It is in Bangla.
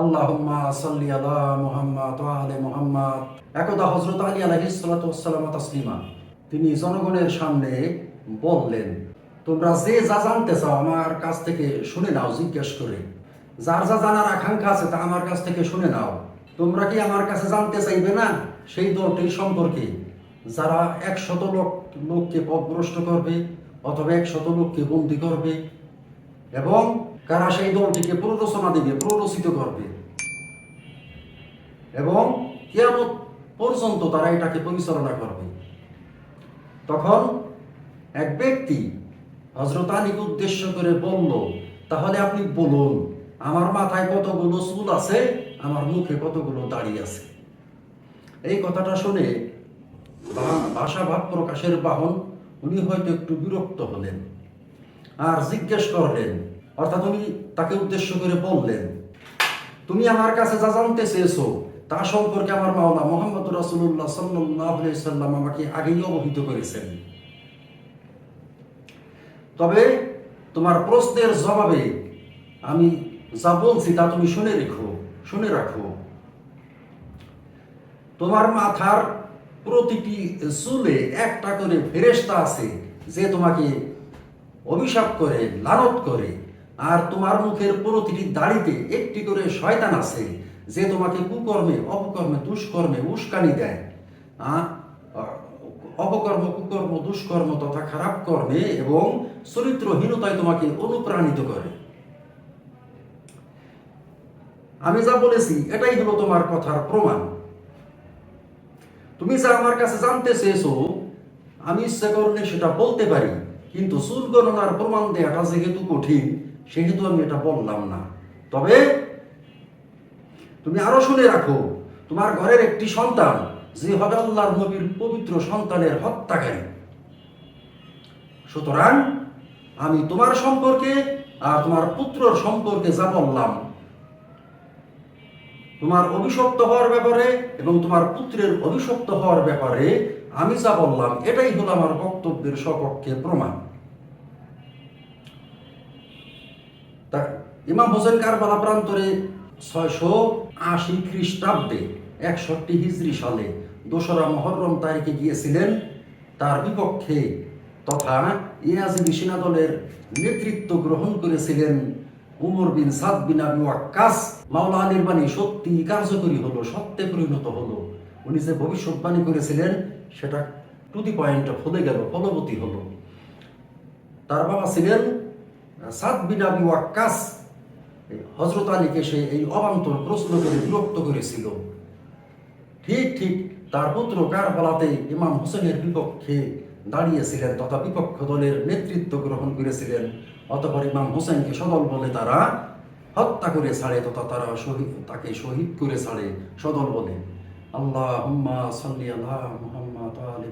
আল্লাহুম্মা সাল্লি আলা মুহাম্মাদ আলি মুহাম্মাদ। একদা হযরত আলী আলাইহিস সালাতু তাসলিমা। তিনি জনগণের সামনে বললেন, তোমরা যে যা জানতে চাও আমার কাছ থেকে শুনে নাও, জিজ্ঞেস করে। যার যা জানার আকাঙ্ক্ষা আছে তা আমার কাছ থেকে শুনে নাও। তোমরা কি আমার কাছে জানতে চাইবে না সেই দলটির সম্পর্কে? যারা একশত লোক, লোককে পথভ্রষ্ট করবে অথবা একশত লোককে বন্দি করবে এবং কারা সেই দলটিকে প্ররোচনা দিবে, প্ররোচিত করবে? এবং কিয়ামত পর্যন্ত তারা এটাকে পরিচালনা করবে। তখন এক ব্যক্তি হজরত আলীকে উদ্দেশ্য করে বলল, তাহলে আপনি বলুন, আমার মাথায় কতগুলো চুল আছে? আমার মুখে কতগুলো দাড়ি আছে? এই কথাটা শুনে ভাষা ভাব প্রকাশের বাহন উনি হয়তো একটু বিরক্ত হলেন আর জিজ্ঞেস করলেন অর্থাৎ উনি তাকে উদ্দেশ্য করে বললেন, তুমি আমার কাছে যা জানতে চেয়েছো, তা সম্পর্কে আমার মাওলা মোহাম্মদ রাসুল্লাহ সাল্লাহ সাল্লাম আমাকে আগেই অবহিত করেছেন। তবে তোমার প্রশ্নের জবাবে আমি যা বলছি তা তুমি শুনে রেখো, শুনে রাখো। তোমার মাথার প্রতিটি চুলে একটা করে ফেরেস্তা আছে যে তোমাকে অভিশাপ করে, লানত করে। আর তোমার মুখের প্রতিটি দাড়িতে একটি করে শয়তান আছে, যে তোমাকে কুকর্মে, অপকর্মে, দুষ্কর্মে উস্কানি দেয়? অপকর্ম, কুকর্ম, দুষ্কর্ম তথা খারাপ কর্মে এবং চরিত্রহীনতায় তোমাকে অনুপ্রাণিত করে আমি যা বলেছি, এটাই হলো তোমার কথার প্রমাণ তুমি যা আমার কাছে জানতে চেয়েছো, আমি ইচ্ছা করলে সেটা বলতে পারি, কিন্তু চুল গণনার প্রমাণ দেওয়াটা যেহেতু কঠিন সেহেতু আমি এটা বললাম না। তবে তুমি আরও শুনে রাখো, তোমার ঘরের একটি সন্তান, যে হবে আল্লাহর নবীর পবিত্র সন্তানের হত্যাকারী। সুতরাং আমি তোমার সম্পর্কে আর তোমার পুত্রর সম্পর্কে যা বললাম, তোমার অভিশপ্ত হওয়ার ব্যাপারে এবং তোমার পুত্রের অভিশপ্ত হওয়ার ব্যাপারে আমি যা বললাম, এটাই হলো আমার বক্তব্যের সপক্ষে প্রমাণ। তা ইমাম হোসেন কারবালা প্রান্তরে ছয়শো আশি খ্রিস্টাব্দে একষট্টি হিজরি সালে দোসরা মহরম তারিখে গিয়েছিলেন। তার বিপক্ষে তথা ইয়াজিদি সেনা দলের নেতৃত্ব গ্রহণ করেছিলেন উমর বিন সাদ বিন আবি ওয়াক্কাস। মাওলা আলীর বাণী সত্যি কার্যকরী হলো, সত্যে পরিণত হলো। উনি যে ভবিষ্যৎবাণী করেছিলেন, সেটা টু দি পয়েন্ট ফলে গেল, ফলবতী হলো। তার বাবা ছিলেন সাদ বিন আবি ওয়াক্কাস হজরত আলীকে সে এই অবান্তর প্রশ্ন করে বিরক্ত করেছিল। ঠিক ঠিক তার পুত্র কারবালাতে ইমাম হোসেনের বিপক্ষে দাঁড়িয়েছিলেন তথা বিপক্ষ দলের নেতৃত্ব গ্রহণ করেছিলেন। অতপর ইমাম হোসেনকে সদল বলে তারা হত্যা করে ছাড়ে তথা তারা শহীদ তাকে শহীদ করে ছাড়ে সদল বলে। আল্লাহ সাল্লি আলা মুহাম্মদ আলি